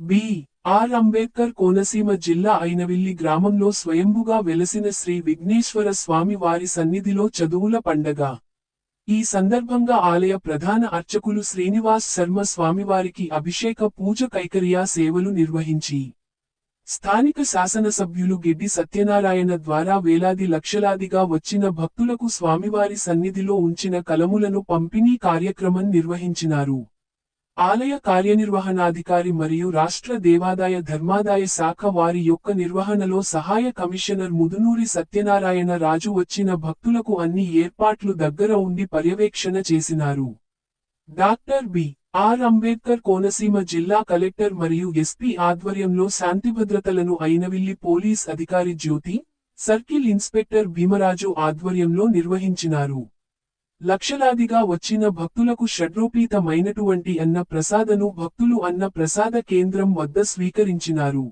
B. R. Ambedkar Konaseema జిల్లా అయినవిల్లి గ్రామంలో స్వయంభుగా వెలసిన శ్రీ విఘ్నేశ్వర స్వామి వారి సన్నిధిలో చదువుల పండగ. ఈ సందర్భంగా ఆలయ ప్రధాన అర్చకులు శ్రీనివాస్ శర్మ స్వామివారికి అభిషేక పూజ కైకరియా సేవలు నిర్వహించి. స్థానిక శాసనసభ్యులు గిడ్డి సత్యనారాయణ ద్వారా వేలాది లక్షలాదిగా వచ్చిన భక్తులకు స్వామివారి సన్నిధిలో ఉంచిన కలములను పంపిణీ కార్యక్రమం నిర్వహించినారు. ఆలయ కార్యనిర్వహణాధికారి మరియు రాష్ట్ర దేవాదాయ ధర్మాదాయ శాఖ వారి యొక్క నిర్వహణలో సహాయ కమిషనర్ ముదునూరి సత్యనారాయణ రాజు వచ్చిన భక్తులకు అన్ని ఏర్పాట్లు దగ్గర ఉండి పర్యవేక్షణ చేసినారు. Doctor B. R. Ambedkar Konaseema జిల్లా కలెక్టర్ మరియు ఎస్పీ ఆధ్వర్యంలో శాంతిభద్రతలను అయినవిల్లి పోలీస్ అధికారి జ్యోతి సర్కిల్ ఇన్స్పెక్టర్ భీమరాజు ఆధ్వర్యంలో నిర్వహించినారు. లక్షలాదిగా వచ్చిన భక్తులకు షడ్రోపీతమైనటువంటి అన్న ప్రసాదను భక్తులు అన్న ప్రసాద కేంద్రం వద్ద స్వీకరించినారు.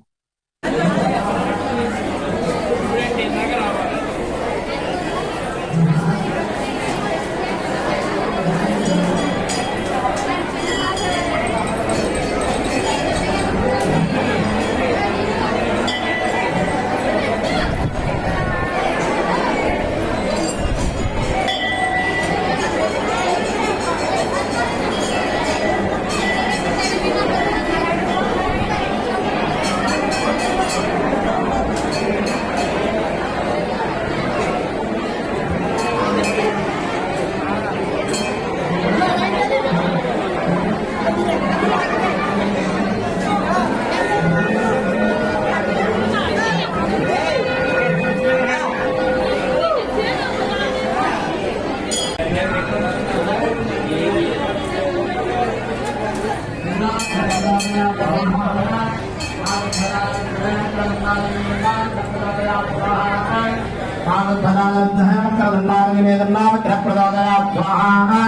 आगतदानग्रहण कर्दंडानिवेदनाग्रह प्रदादया स्वाहा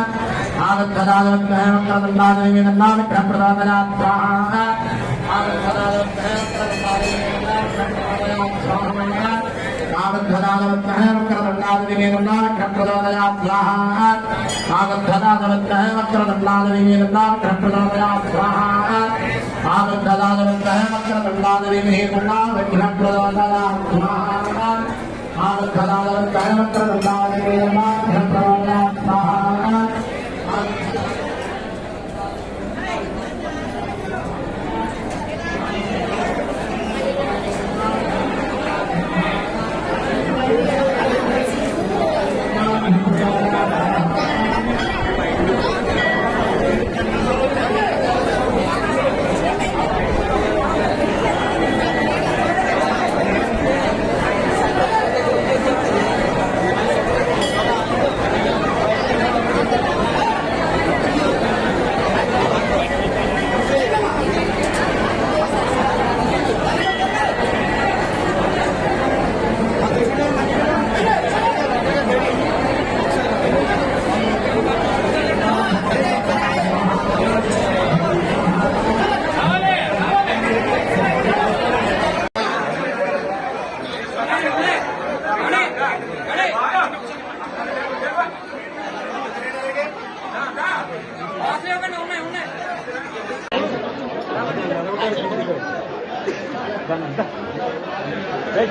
आगतदानग्रहण कर्दंडानिवेदनाग्रह प्रदादया स्वाहा आगतदानग्रहण कर्दंडानिवेदनाग्रह प्रदादया स्वाहा आगतदानग्रहण कर्दंडानिवेदनाग्रह प्रदादया स्वाहा आगतदानग्रहण कर्दंडानिवेदनाग्रह प्रदादया स्वाहा आगतदानग्रहण कर्दंडानिवेदनाग्रह प्रदादया स्वाहा జర్మన్ బోర్డు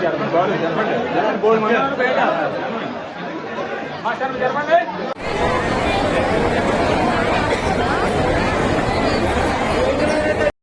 జరపండి జరపండి. Board master